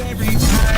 every time.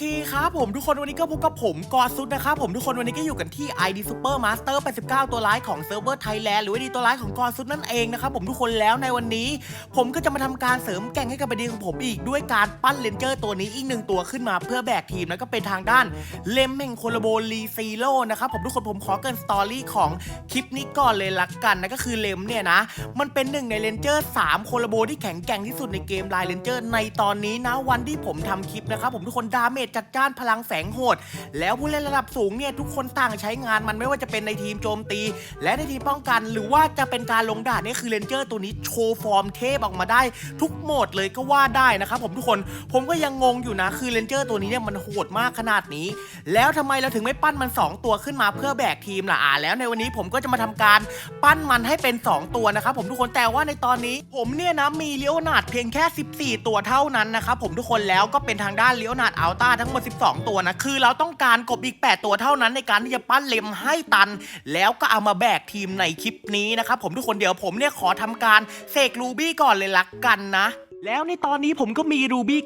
เคครับผมทุกคนวันนี้ก็พบกับผมกอซุดนะครับผมทุกคนวันนี้ก็อยู่กันที่ ID Super Master 89 ตัวร้ายของเซิร์ฟเวอร์ไทยแลนด์หรือว่าดีตัวร้ายของกอซุดนั่นเองนะครับผมทุกคนแล้วในวันนี้ ผมก็จะมาทำการเสริมแก่งให้กับบดีของผมอีกด้วยการปั้นเลนเจอร์ตัวนี้อีกหนึ่งตัวขึ้นมาเพื่อแบกทีมแล้วก็เป็นทางด้านเลมเมงโคลโบลีซีโร่นะครับผมทุกคนผมขอเกินสตอรี่ของคลิปนี้ก่อนเลยละกันนะก็คือเลมเนี่ยนะมันเป็นหนึ่งในเลนเจอร์3โคลโบที่แข็งแกร่งที่สุดในเกมไลน์เลนเจอร์ในตอนนี้นะวันที่ผมทำคลิปนะครับผมทุกคนดาเมจจัดจ้านพลังแฝงโหด แล้วผู้เล่นระดับสูงเนี่ยทุกคนต่างใช้งานมันไม่ว่าจะเป็นในทีมโจมตี และในทีมป้องกัน หรือว่าจะเป็นการลงดานเนี่ยคือเลนเจอร์ตัวนี้โชว์ฟอร์มเทพออกมาได้ ทุกโหมดเลยก็ว่าได้นะครับผมทุกคนผมก็ยังงงอยู่นะคือเลนเจอร์ตัวนี้เนี่ยมันโหดมากขนาดนี้ แล้วทำไมเราถึงไม่ปั้นมัน 2 ตัวขึ้นมาเพื่อแบกทีมล่ะอ่าแล้วในวันนี้ผมก็จะมาทำการปั้นมันให้เป็น 2 ตัวนะครับผมทุกคนแต่ว่าในตอนนี้ ผมเนี่ยนะมีเลี้ยวนาดเพียงแค่ 14 ตัวเท่านั้นนะครับผมทุกคนแล้วก็เป็นทางด้านเลี้ยวนาดอัลต้าทั้งหมด 12 ตัวนะ คือเราต้องการกบอีก 8 ตัวเท่านั้นในการที่จะปั้นเลมให้ตัน แล้วก็เอามาแบกทีมในคลิปนี้นะครับผมทุกคนเดี๋ยวผมเนี่ยขอทำการเสกรูบี้ก่อนเลยละกันนะ แล้วในตอนนี้ผมก็มีรูบี้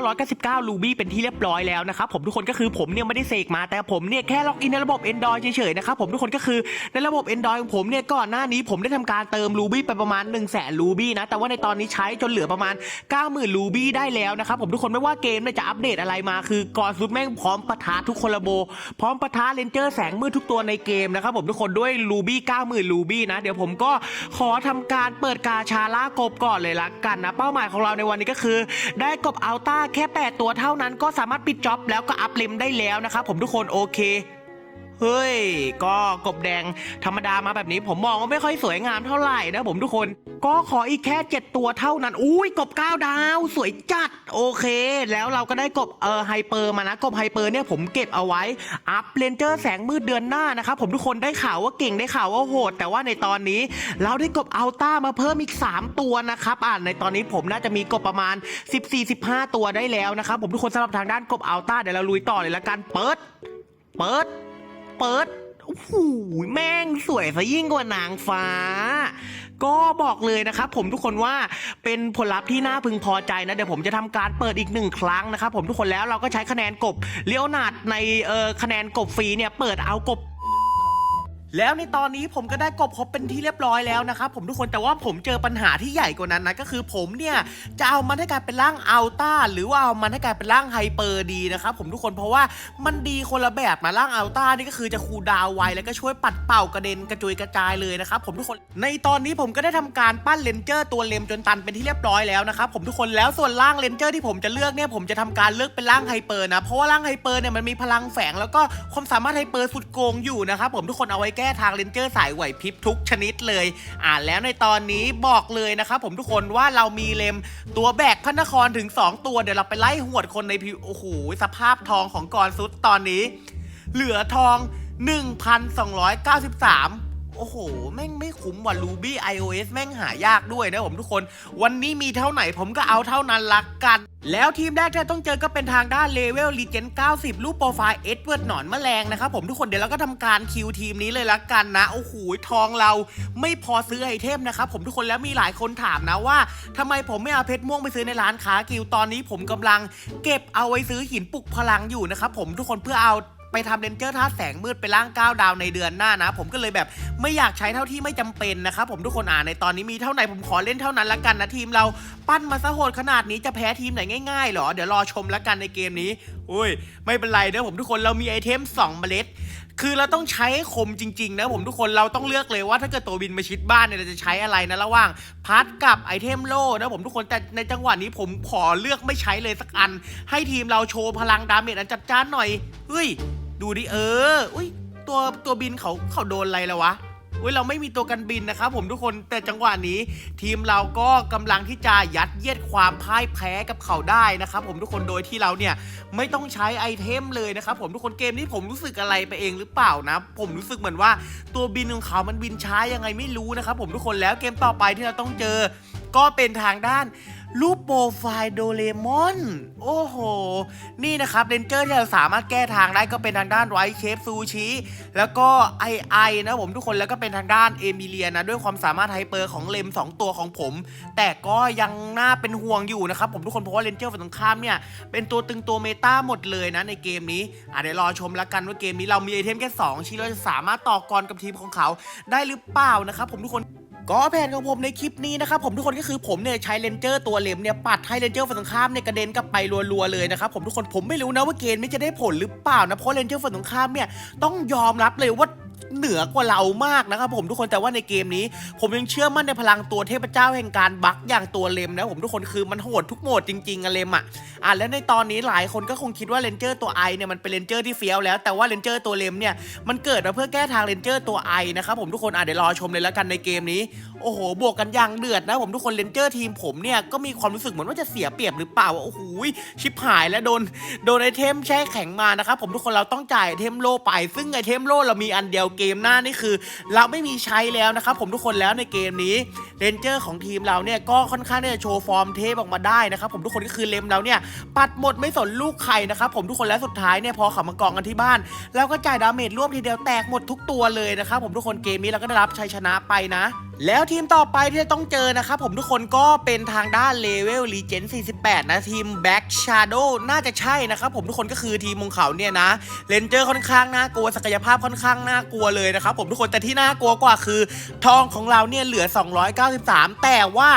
9,999รูบี้เป็นที่เรียบร้อยแล้วนะครับผมทุกคนก็คือผมเนี่ยไม่ได้เสกมา แต่ผมเนี่ยแค่ล็อกอินในระบบ Android เฉยๆนะครับผมทุกคนก็คือในระบบ Android ของผมเนี่ยก่อนหน้านี้ผมได้ทำการเติมรูบี้ไปประมาณ 1 0 0 0 0แสนรูบี้นะแต่ว่าในตอนนี้ใช้จนเหลือประมาณ 90,000รูบี้ได้แล้วนะครับผมทุกคนไม่ว่าเกมเนี่ยจะอัปเดตอะไรมาคือก่อนซุดแม่งพร้อมปะทะทุกคนระโบ พร้อมปะทะเลนเจอร์แสงมืดทุกตัวในเกมนะครับผมทุกคนด้วยรูบี้90,000รูบี้นะเดี๋ยวผมก็ขอทำการเปิดกาชาล่ากบก่อนเลยละกันนะเป้าหมายของเราในวันนี้ก็คือ ได้กบอัลต้าแค่ 8 ตัวเท่านั้นก็สามารถปิดจ็อบแล้วก็อัพเลมได้แล้วนะครับผมทุกคนโอเค เฮ้ย ก็กบแดงธรรมดามาแบบนี้ ผมมองว่าไม่ค่อยสวยงามเท่าไหร่นะผมทุกคน ก็ขออีกแค่ 7 ตัวเท่านั้น อุ้ยกบ9ดาว สวยจัด โอเค แล้วเราก็ได้กบเออไฮเปอร์มานะ กบไฮเปอร์เนี่ยผมเก็บเอาไว้ อัพเลนเจอร์แสงมืดเดือนหน้านะครับผมทุกคนได้ข่าวว่าเก่งได้ข่าวว่าโหด แต่ว่าในตอนนี้เราได้กบอัลต้ามาเพิ่มอีก 3 ตัวนะครับอ่านในตอนนี้ผมน่าจะมีกบประมาณ 14-15 ตัวได้แล้วนะครับผมทุกคนสำหรับทางด้านกบอัลต้าเดี๋ยวเราลุยต่อเลยละกันเปิด เปิด เปิดโอ้โหแม่งสวยซะยิ่งกว่านางฟ้า ก็บอกเลยนะครับผมทุกคนว่าเป็นผลลัพธ์ที่น่าพึงพอใจนะ เดี๋ยวผมจะทำการเปิดอีกหนึ่งครั้งนะครับผมทุกคนแล้วเราก็ใช้คะแนนกบเลี้ยวหนาดในเอ่อคะแนนกบฟรีเนี่ยเปิดเอากบ แล้วในตอนนี้ผมก็ได้กบครบเป็นที่เรียบร้อยแล้วนะครับผมทุกคนแต่ว่าผมเจอปัญหาที่ใหญ่กว่านั้นนะก็คือผมเนี่ยจะเอามันให้กลายเป็นร่างอัลต้าหรือว่าเอามันให้กลายเป็นร่างไฮเปอร์ดีนะครับผมทุกคนเพราะว่ามันดีคนละแบบนะร่างอัลต้านี่ก็คือจะคูดาวไวแล้วก็ช่วยปัดเป่ากระเด็นกระจุยกระจายเลยนะครับผมทุกคนในตอนนี้ผมก็ได้ทำการปั้นเลนเจอร์ตัวเลมจนตันเป็นที่เรียบร้อยแล้วนะครับผมทุกคนแล้วส่วนร่างเลนเจอร์ที่ผมจะเลือกเนี่ยผมจะทำการเลือกเป็นร่างไฮเปอร์นะเพราะว่าร่างไฮเปอร์เนี่ยมันมีพลังแฝงแล้วก็ความสามารถไฮเปอร์สุดโกงอยู่นะครับผมทุกคนเอาไว้แก้ทางเลนเจอร์สายไหวพริบทุกชนิดเลย อ่าแล้วในตอนนี้บอกเลยนะครับผมทุกคนว่าเรามีเลมตัวแบกพระนครถึง 2 ตัวเดี๋ยวเราไปไล่หวดคนในพิวโอ้โหสภาพทองของกรซุดตอนนี้ เหลือทอง 1,293 โอ้โห แม่งไม่คุ้มว่ะ Ruby iOS แม่งหายากด้วยนะผมทุกคน วันนี้มีเท่าไหร่ผมก็เอาเท่านั้นละกัน แล้วทีมแรกที่ต้องเจอก็เป็นทางด้านเลเวล r ีเจน90 รูปโปรไฟล์เอ็ดเวิร์ดหนอนแมลงนะครับผมทุกคนเดี๋ยวเราก็ทำการคิวทีมนี้เลยละกันนะ โอ้โห ทองเราไม่พอซื้อไอเทมนะครับผมทุกคนแล้วมีหลายคนถามนะว่าทำไมผมไม่เอาเพชรม่วงไปซื้อในร้านค้ากิวตอนนี้ผมกำลัง เก็บเอาไว้ซื้อหินปลุกพลังอยู่นะครับผมทุกคนเพื่อเอา ไปทำเรนเจอร์ท่าตุแสงมืดไปล่างก้าวดาวในเดือนหน้านะ ผมก็เลยแบบไม่อยากใช้เท่าที่ไม่จำเป็นนะครับผมทุกคนอ่านในตอนนี้มีเท่าไหร่ผมขอเล่นเท่านั้นละกันนะทีมเราปั้นมาซะโหดขนาดนี้จะแพ้ทีมไหนง่ายๆหรอ เดี๋ยวรอชมละกันในเกมนี้อุ้ยไม่เป็นไรเด้อผมทุกคนเรามีไอเทม2เมล็ดคือเราต้องใช้คมจริง ๆ นะผมทุกคนเราต้องเลือกเลยว่าถ้าเกิดตัวบินมาชิดบ้านเนี่ยเราจะใช้อะไรนะระหว่างพัดกับไอเทมโล่นะผมทุกคนแต่ในจังหวะนี้ผมขอเลือกไม่ใช้เลยสักอัน ให้ทีมเราโชว์พลังดาเมจอันจัดจ้านหน่อยเฮ้ย ดูดิเออ อุ้ยตัวตัวบินเขาเขาโดนอะไรแล้ววะอุ้ยเราไม่มีตัวกันบินนะครับผมทุกคนแต่จังหวะนี้ ทีมเราก็กำลังที่จะยัดเยียดความพ่ายแพ้กับเขาได้นะครับผมทุกคนโดยที่เราเนี่ยไม่ต้องใช้ไอเทมเลยนะครับผมทุกคนเกมนี้ผมรู้สึกอะไรไปเองหรือเปล่านะ ผมรู้สึกเหมือนว่าตัวบินของเขามันบินช้ายังไงไม่รู้นะครับผมทุกคนแล้วเกมต่อไปที่เราต้องเจอ ก็เป็นทางด้าน รูปโปรไฟล์โดเรมอน โอ้โห นี่นะครับเรนเจอร์ที่เราสามารถแก้ทางได้ก็เป็นทางด้านไวท์เชฟซูชิ แล้วก็ไอไอนะผมทุกคนแล้วก็เป็นทางด้านเอมิเลียนะด้วยความสามารถไฮเปอร์ของเลม 2 ตัวของผม แต่ก็ยังน่าเป็นห่วงอยู่นะครับผมทุกคนเพราะว่าเรนเจอร์ฝั่งตรงข้ามเนี่ย เป็นตัวตึงตัวเมตาหมดเลยนะในเกมนี้อะเดี๋ยวรอชมแล้วกันว่าเกมนี้เรามีไอเทมแค่2ชิ้นเราจะสามารถต่อกรกับทีมของเขาได้หรือเปล่านะครับผมทุกคน ก็แผนของผมในคลิปนี้นะครับผมทุกคนก็คือผมเนี่ยใช้เลนเจอร์ตัวเหลมเนี่ยปัดให้เลนเจอร์ฝั่งตรงข้ามเนี่ยกระเด็นกลับไปรัวๆเลยนะครับผมทุกคนผมไม่รู้นะว่าเกณฑ์ไม่จะได้ผลหรือเปล่านะเพราะเลนเจอร์ฝั่งตรงข้ามเนี่ยต้องยอมรับเลยว่า เหนือกว่าเรามากนะครับผมทุกคนแต่ว่าในเกมนี้ ผมยังเชื่อมั่นในพลังตัวเทพเจ้าแห่งการบักอย่างตัวเลมนะผมทุกคนคือมันโหดทุกโหมดจริงๆอะเลมอะอะแล้วในตอนนี้หลายคนก็คงคิดว่าเลนเจอร์ตัวไอเนี่ยมันเป็นเลนเจอร์ที่เฟี้ยวแล้วแต่ว่าเลนเจอร์ตัวเลมเนี่ยมันเกิดมาเพื่อแก้ทางเลนเจอร์ตัวไอนะครับผมทุกคนอะเดี๋ยวรอชมเลยแล้วกันในเกมนี้โอ้โหบวกกันอย่างเดือดนะผมทุกคนเลนเจอร์ทีมผมเนี่ยก็มีความรู้สึกเหมือนว่าจะเสียเปรียบหรือเปล่าว่าโอ้โหชิบหายแล้วโดนโดนไอเทมแช่แข็งมานะครับผมทุกคนเราต้องจ่ายไอเทมโลไป ซึ่งไอเทมโลเรามีอันเดียวเกเกมหน้านี่คือ เราไม่มีใช้แล้วนะครับผมทุกคนแล้วในเกมนี้เรนเจอร์ของทีมเราเนี่ยก็ค่อนข้างที่จะโชว์ฟอร์มเทพออกมาได้นะครับผมทุกคนก็คือเลมเราเนี่ยปัดหมดไม่สนลูกใครนะครับผมทุกคนแล้วสุดท้ายเนี่ยพอขับมากองกันที่บ้านแล้วก็จ่ายดาเมจร่วมทีเดียวแตกหมดทุกตัวเลยนะครับผมทุกคนเกมนี้เราก็ได้รับชัยชนะไปนะแล้วทีมต่อไปที่ต้องเจอนะครับผมทุกคนก็เป็นทางด้านเลเวลรีเจน48 นะ ทีม Back Shadow น่าจะใช่นะครับผมทุกคนก็คือทีมของเขาเนี่ยนะเลนเจอร์ค่อนข้างน่ากลัวศักยภาพค่อนข้างน่ากลัวเลยนะครับผมทุกคนแต่ที่น่ากลัวกว่าคือ ทองของเราเนี่ยเหลือ 293 แต่ว่า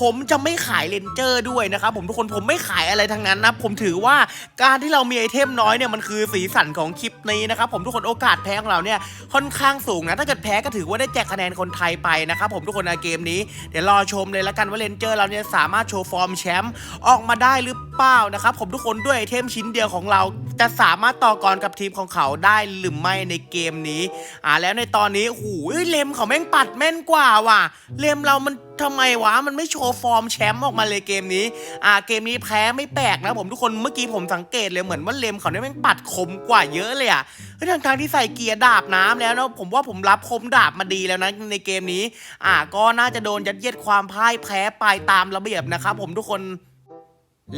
ผมจะไม่ขายเลนเจอร์ด้วยนะครับผมทุกคนผมไม่ขายอะไรทั้งนั้นนะผมถือว่าการที่เรามีไอเทมน้อยเนี่ยมันคือสีสันของคลิปนี้นะครับผมทุกคนโอกาสแพ้ของเราเนี่ยค่อนข้างสูงนะถ้าเกิดแพ้ก็ถือว่าได้แจกคะแนนคนไทยไปนะครับครับผมทุกคนในเกมนี้ เดี๋ยวรอชมเลยละกันว่าเลนเจอร์เราเนี่ยสามารถโชว์ฟอร์มแชมป์ออกมาได้หรือเปล่าเปล่านะครับผมทุกคนด้วยไอเทมชิ้นเดียวของเรา จะสามารถต่อกรกับทีมของเขาได้หรือไม่ในเกมนี้ อ่าแล้วในตอนนี้โอ้โหเลมเขาแม่งปัดแม่นกว่าว่ะเลมเรามันทำไมวะมันไม่โชว์ฟอร์มแชมป์ออกมาเลยเกมนี้ อ่าเกมนี้แพ้ไม่แปลกนะผมทุกคนเมื่อกี้ผมสังเกตเลยเหมือนว่าเลมเขาเนี่ยแม่งปัดคมกว่าเยอะเลยอะเฮ้ยทางทางที่ใส่เกียร์ดาบน้ำแล้วนะผมว่าผมรับคมดาบมาดีแล้วนะในเกมนี้ อ่าก็น่าจะโดนยัดเยียดความพ่ายแพ้ไปตามระเบียบนะครับผมทุกคน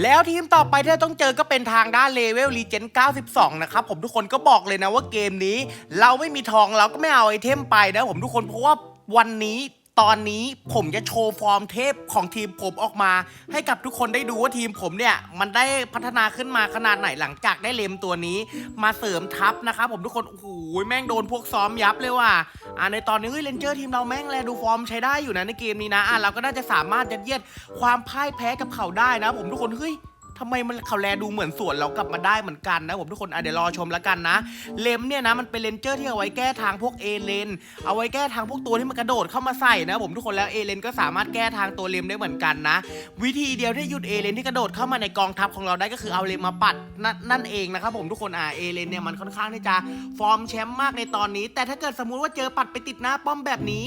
แล้วทีมต่อไปที่เราต้องเจอก็เป็นทางด้านเลเวลรีเจน92 นะครับผมทุกคนก็บอกเลยนะว่าเกมนี้ เราไม่มีทองเราก็ไม่เอาไอเทมไปนะผมทุกคนเพราะว่าวันนี้ ตอนนี้ผมจะโชว์ฟอร์มเทพของทีมผมออกมา ให้กับทุกคนได้ดูว่าทีมผมเนี่ย มันได้พัฒนาขึ้นมาขนาดไหนหลังจากได้เลมตัวนี้ มาเสริมทัพนะครับผมทุกคนโอ้โหแม่งโดนพวกซ้อมยับเลยว่ะอ่าในตอนนี้เฮ้ยเลนเจอร์ทีมเราแม่งแลดูฟอร์มใช้ได้อยู่นะในเกมนี้นะอ่าเราก็น่าจะสามารถยัดเยียดความพ่ายแพ้กับเขาได้นะ ผมทุกคนเฮ้ย ทำไมมันเขาแลดูเหมือนสวนเรากลับมาได้เหมือนกันนะผมทุกคนอะเดี๋ยวรอชมแล้วกันนะ เลมเนี่ยนะมันเป็นเลนเจอร์ที่เอาไว้แก้ทางพวกเอเลนเอาไว้แก้ทางพวกตัวที่มันกระโดดเข้ามาใส่นะผมทุกคนแล้วเอเลนก็สามารถแก้ทางตัวเลมได้เหมือนกันนะ วิธีเดียวที่หยุดเอเลนที่กระโดดเข้ามาในกองทัพของเราได้ก็คือเอาเลมมาปัดนั่นนั่นเองนะครับผมทุกคนอะเอเลนเนี่ยมันค่อนข้างที่จะฟอร์มแชมป์มากในตอนนี้ แต่ถ้าเกิดสมมุติว่าเจอปัดไปติดหน้าป้อมแบบนี้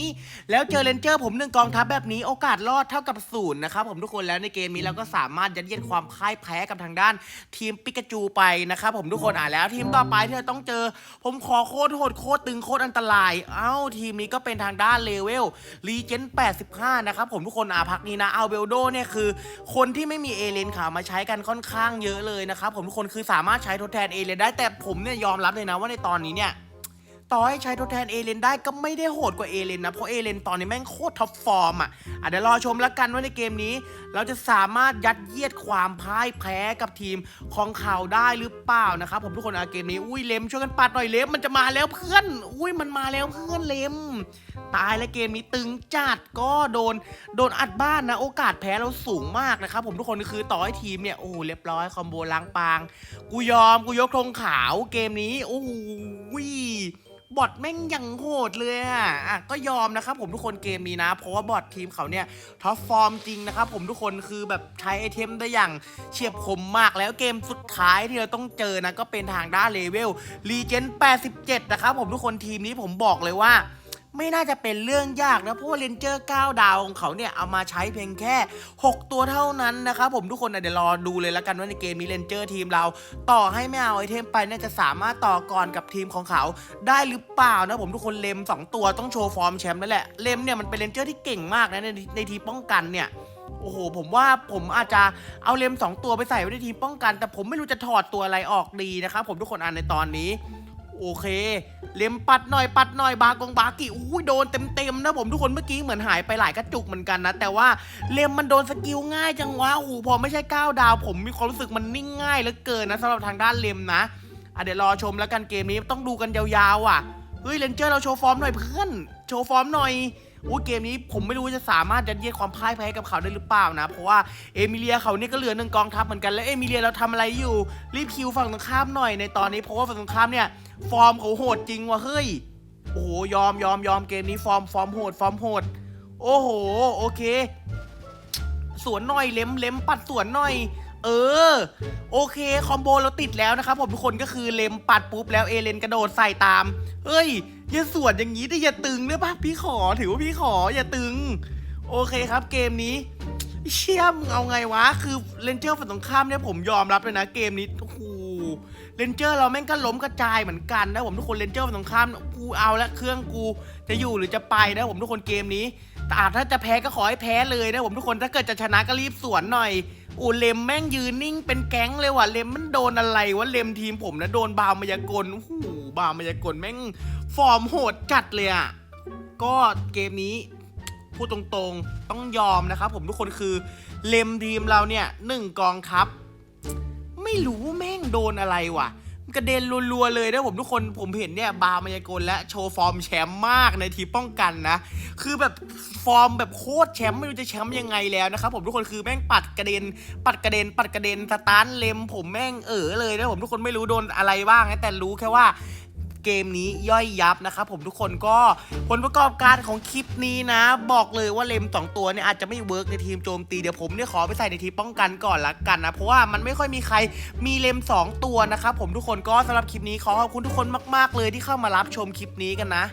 แล้วเจอเลนเจอร์ผมหนึ่งกองทัพแบบนี้โอกาสรอดเท่ากับศูนย์นะครับผมทุกคนแล้วในเกมนี้เราก็สามารถยัดเยียดความพ่ายแพ้กับทางด้านทีมปิกาจูไปนะครับผมทุกคนอ่านแล้วทีมต่อไปที่เราต้องเจอ ผมขอโคตรโหดโคตรตึงโคตรอันตราย เอ้าทีมนี้ก็เป็นทางด้านเลเวลรีเจน85 นะครับผมทุกคนอ่าพักนี้นะเอาเบลโดเนี่ยคือ คนที่ไม่มีเอเลนค่ะมาใช้กันค่อนข้างเยอะเลยนะครับผมทุกคนคือสามารถใช้ทดแทนเอเลนได้แต่ผมเนี่ยยอมรับเลยนะว่าในตอนนี้เนี่ย ต่อให้ใช้ทดแทนเอเลนได้ก็ไม่ได้โหดกว่าเอเลนนะ เพราะเอเลนตอนนี้แม่งโคตรท็อปฟอร์มอะอะเดี๋ยวรอชมแล้วกันว่าในเกมนี้ เราจะสามารถยัดเยียดความพ่ายแพ้กับทีมของเขาได้หรือเปล่านะครับผมทุกคนอะเกมนี้อุ้ยเลมช่วยกันปัดหน่อยเลมมันจะมาแล้วเพื่อน อุ้ยมันมาแล้วเพื่อนเลมตายแล้วเกมนี้ตึงจัดก็โดนโดนอัดบ้านนะ โอกาสแพ้เราสูงมากนะครับผมทุกคนคือต่อให้ทีมเนี่ยโอ้โหเรียบร้อยคอมโบล้างปาง กูยอมกูยกธงขาวเกมนี้โอ้โห บอทแม่งยังโหดเลยอะอะก็ยอมนะครับผมทุกคนเกมนี้นะ เพราะว่าบอททีมเขาเนี่ยท็อปฟอร์มจริงนะครับผมทุกคนคือแบบใช้ไอเทมได้อย่างเฉียบคมมากแล้วเกมสุดท้ายที่เราต้องเจอนะก็เป็นทางด้านเลเวลรีเจน87 นะครับผมทุกคนทีมนี้ผมบอกเลยว่า ไม่น่าจะเป็นเรื่องยากนะเพราะว่าเลนเจอร์9ดาวของเขาเนี่ยเอามาใช้เพียงแค่ 6 ตัวเท่านั้นนะครับผมทุกคนนะเดี๋ยวรอดูเลยละกันว่าในเกมนี้เลนเจอร์ทีมเรา ต่อให้ไม่เอาไอเทมไปน่าจะสามารถต่อกรกับทีมของเขา ได้หรือเปล่านะผมทุกคนเลม 2 ตัวต้องโชว์ฟอร์มแชมป์นั่นแหละเลมเนี่ยมันเป็นเลนเจอร์ที่เก่งมากนะในในทีมป้องกันเนี่ยโอ้โห ผมว่าผมอาจจะเอาเลมสองตัวไปใส่ไว้ในทีมป้องกัน แต่ผมไม่รู้จะถอดตัวอะไรออกดีนะครับผมทุกคนอ่านในตอนนี้ โอเค เลมปัดหน่อยปัดหน่อยบากงบากิอุ้ยโดนเต็มๆนะผมทุกคนเมื่อกี้เหมือนหายไปหลายกระจุกเหมือนกันนะ แต่ว่าเลมมันโดนสกิลง่ายจังวะโอ้โหพอไม่ใช่ก้าวดาว ผมมีความรู้สึกมันนิ่งง่ายเหลือเกินนะสำหรับทางด้านเลมนะอะเดี๋ยวรอชมแล้วกันเกมนี้ต้องดูกันยาวๆอะเฮ้ยเลนเจอร์เราโชว์ฟอร์มหน่อยเพื่อนโชว์ฟอร์มหน่อย อู้เกมนี้ผมไม่รู้ว่าจะสามารถยัดเยียดความพ่ายแพ้กับเขาได้หรือเปล่านะ เพราะว่าเอมิเลียเขาเนี่ยก็เหลือหนึ่งกองทัพเหมือนกัน แล้วเอมิเลียเราทำอะไรอยู่ รีบคิวฝั่งตรงข้ามหน่อยในตอนนี้เพราะว่าฝั่งตรงข้ามเนี่ย ฟอร์มเขาโหดจริงว่ะเฮ้ย โอ้โหยอมยอมยอมเกมนี้ฟอร์มฟอร์มโหดฟอร์มโหด โอ้โห โอเค สวนหน่อยเล็มเล็มปัดสวนหน่อย เออ โอเคคอมโบเราติดแล้วนะครับผมทุกคนก็คือเลมปัดปุ๊บแล้วเอเลนกระโดดใส่ตามเฮ้ย อย่าสวนอย่างนี้แต่อย่าตึงได้ปะพี่ขอถือว่าพี่ขออย่าตึง โอเคครับเกมนี้ เชี่ยมเอาไงวะ คือเลนเจอร์ฝั่งตรงข้ามเนี่ยผมยอมรับเลยนะเกมนี้โอ้โหเลนเจอร์เราแม่งก็ล้มกระจายเหมือนกันนะผมทุกคนเลนเจอร์ฝั่งตรงข้ามกูเอาละเครื่องกูจะอยู่หรือจะไปนะผมทุกคนเกมนี้แต่อาจถ้าจะแพ้ก็ขอให้แพ้เลยนะผมทุกคนถ้าเกิดจะชนะก็รีบสวนหน่อย โอ้เลมแม่งยืนนิ่งเป็นแก๊งเลยว่ะเลมมันโดนอะไรวะเลมทีมผมนะโดนบาวมายากลโอ้โหบาวมายากลแม่งฟอร์มโหดจัดเลยอะก็เกมนี้พูดตรงๆต้องยอมนะครับผมทุกคนคือเลมทีมเราเนี่ยหนึ่งกองครับ ไม่รู้แม่งโดนอะไรวะ กระเด็นรัวๆเลยนะผมทุกคนผมเห็นเนี่ยบาร์มายากลและโชว์ฟอร์มแชมป์มากในทีป้องกันนะ คือแบบฟอร์มแบบโคตรแชมป์ไม่รู้จะแชมป์ยังไงแล้วนะครับผมทุกคนคือแม่งปัดกระเด็น ปัดกระเด็น ปัดกระเด็นสตาร์ทเลมผมแม่งเออเลยนะผมทุกคนไม่รู้โดนอะไรบ้างนะแต่รู้แค่ว่า เกมนี้ย่อยยับนะครับผมทุกคนก็ผลประกอบการของคลิปนี้นะ บอกเลยว่าเลมสองตัวเนี่ยอาจจะไม่เวิร์กในทีมโจมตีเดี๋ยวผมเนี่ยขอไปใส่ในทีมป้องกันก่อนละกันนะเพราะว่ามันไม่ค่อยมีใครมีเลม 2 ตัวนะครับผมทุกคนก็สำหรับคลิปนี้ขอขอบคุณทุกคนมาก ๆ เลยที่เข้ามารับชมคลิปนี้กันนะ